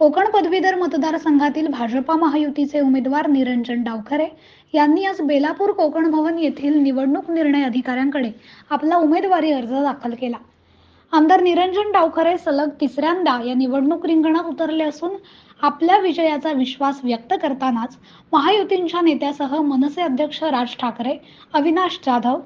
कोकण पदवीधर मतदारसंघातील भाजपा महायुतीचे उमेदवार निरंजन डावखरे यांनी आज बेलापूर कोकण भवन येथील निवडणूक निर्णय अधिकाऱ्यांकडे आपला उमेदवारी अर्ज दाखल केला. आमदार निरंजन डावखरे सलग तिसऱ्यांदा या निवडणूक रिंगणात उतरले असून आपल्या विजयाचा विश्वास व्यक्त करतानाच महायुतींच्या नेत्यासह मनसे अध्यक्ष राज ठाकरे अविनाश जाधव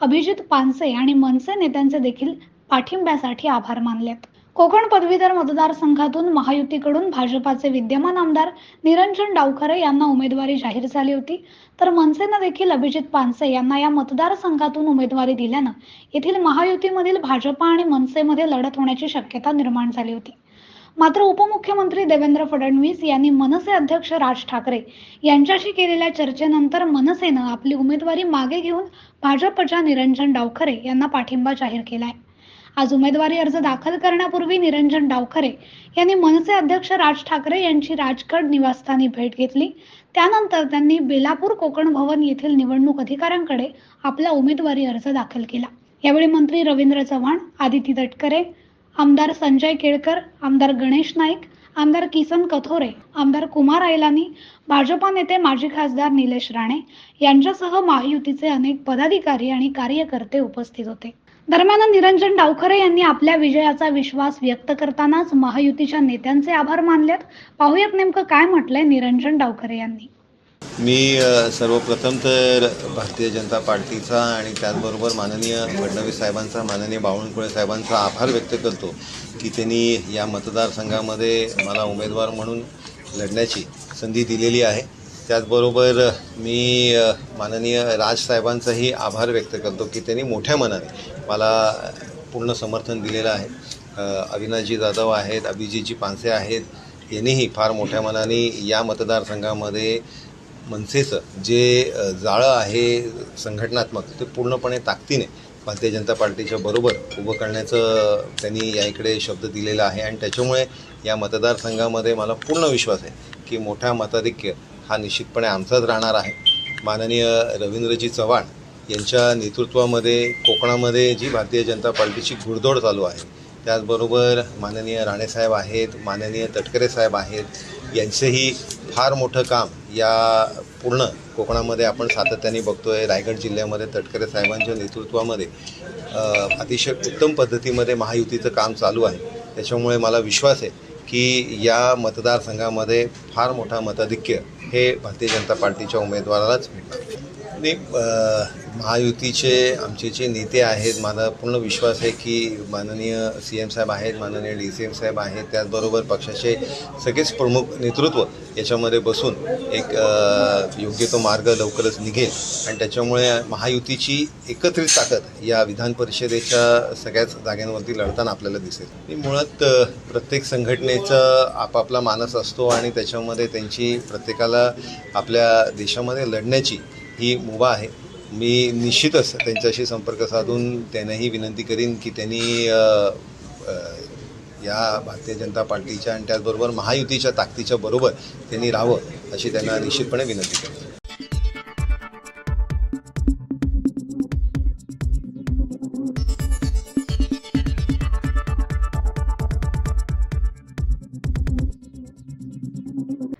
अभिजित पानसे आणि मनसे नेत्यांचे देखील पाठिंब्यासाठी आभार मानलेत. कोकण पदवीधर मतदारसंघातून महायुतीकडून भाजपाचे विद्यमान आमदार निरंजन डावखरे यांना उमेदवारी जाहीर झाली होती. तर मनसेनं देखील अभिजित पानसे यांना या मतदारसंघातून उमेदवारी दिल्यानं येथील महायुतीमधील भाजपा आणि मनसेमध्ये लढत होण्याची शक्यता निर्माण झाली होती. मात्र उपमुख्यमंत्री देवेंद्र फडणवीस यांनी मनसे अध्यक्ष राज ठाकरे यांच्याशी केलेल्या चर्चेनंतर मनसेनं आपली उमेदवारी मागे घेऊन भाजपच्या निरंजन डावखरे यांना पाठिंबा जाहीर केला आहे आज उमेदवारी अर्ज दाखल करण्यापूर्वी निरंजन डावखरे यांनी मनसे अध्यक्ष राज ठाकरे यांची राजगड निवासस्थानी भेट घेतली. त्यानंतर त्यांनी बेलापूर कोकण भवन येथील निवडणूक अधिकाऱ्यांकडे आपला उमेदवारी अर्ज दाखल केला. यावेळी मंत्री रवींद्र चव्हाण आदिती तटकरे आमदार संजय केळकर आमदार गणेश नाईक आमदार किसन कथोरे आमदार कुमार ऐलानी भाजपा नेते माजी खासदार निलेश राणे यांच्यासह महायुतीचे अनेक पदाधिकारी आणि कार्यकर्ते उपस्थित होते. दरम्यान निरंजन डावखरे यांनी आपल्या विजयाचा विश्वास व्यक्त करतानाच महायुतीच्या नेत्यांचे आभार मानलेत. पाहुयात नेमकं काय म्हटलंय निरंजन डावखरे यांनी. मी सर्वप्रथम तर भारतीय जनता पार्टीचा आणि त्याचबरोबर माननीय फडणवीस साहेबांचा माननीय बावनकुळे साहेबांचा आभार व्यक्त करतो की त्यांनी या मतदारसंघामध्ये मला उमेदवार म्हणून लढण्याची संधी दिलेली आहे. त्याचबरोबर मी माननीय माननीय राजसाहेबांचाही आभार व्यक्त करतो की त्यांनी मोठ्या मनाने मला पूर्ण समर्थन दिलेलं आहे. अविनाशजी जाधव आहेत अभिजीतजी पानसे आहेत यांनीही फार मोठ्या मनाने या मतदारसंघामध्ये मनसेचं जे जाळं आहे संघटनात्मक ते पूर्णपणे ताकदीने भारतीय जनता पार्टीच्या बरोबर उभं करण्याचं त्यांनी या इकडे शब्द दिलेला आहे. आणि त्याच्यामुळे या मतदारसंघामध्ये मला पूर्ण विश्वास आहे की मोठा मताधिक्य हा निश्चितपणे आमचाच राहणार आहे. माननीय रवींद्रजी चव्हाण यांच्या नेतृत्वामध्ये कोकणामध्ये जी भारतीय जनता पार्टीची घुडदौड चालू आहे त्याचबरोबर माननीय राणेसाहेब आहेत माननीय तटकरे साहेब आहेत यांचंही फार मोठं काम या पूर्ण कोकणामध्ये आपण सातत्याने बघतो आहे रायगड जिल्ह्यामध्ये तटकरे साहेबांच्या नेतृत्वामध्ये अतिशय उत्तम पद्धतीमध्ये महायुतीचं काम चालू आहे. त्याच्यामुळे मला विश्वास आहे की या मतदारसंघामध्ये फार मोठा मताधिक्य हे भारतीय जनता पार्टीच्या उमेदवारालाच मिळणार. नाही महायुतीचे आमचे जे नेते आहेत माझा पूर्ण विश्वास आहे की माननीय सी एम साहेब आहेत माननीय डी सी एम साहेब आहेत त्याचबरोबर पक्षाचे सगळेच प्रमुख नेतृत्व याच्यामध्ये बसून एक योग्य तो मार्ग लवकरच निघेल. आणि त्याच्यामुळे महायुतीची एकत्रित ताकद या विधान परिषदेच्या सगळ्याच जागांवरती लढताना आपल्याला दिसेल. मी मुळात प्रत्येक संघटनेचा आपापला मानस असतो आणि त्याच्यामध्ये त्यांची प्रत्येकाला आपल्या देशामध्ये लढण्याची ही मुभा आहे. मी निश्चितच त्यांच्याशी संपर्क साधून त्यांनाही विनंती करीन की त्यांनी या भारतीय जनता पार्टीच्या आणि त्याचबरोबर महायुतीच्या ताकदीच्या बरोबर त्यांनी राहावं अशी त्यांना निश्चितपणे विनंती करेन.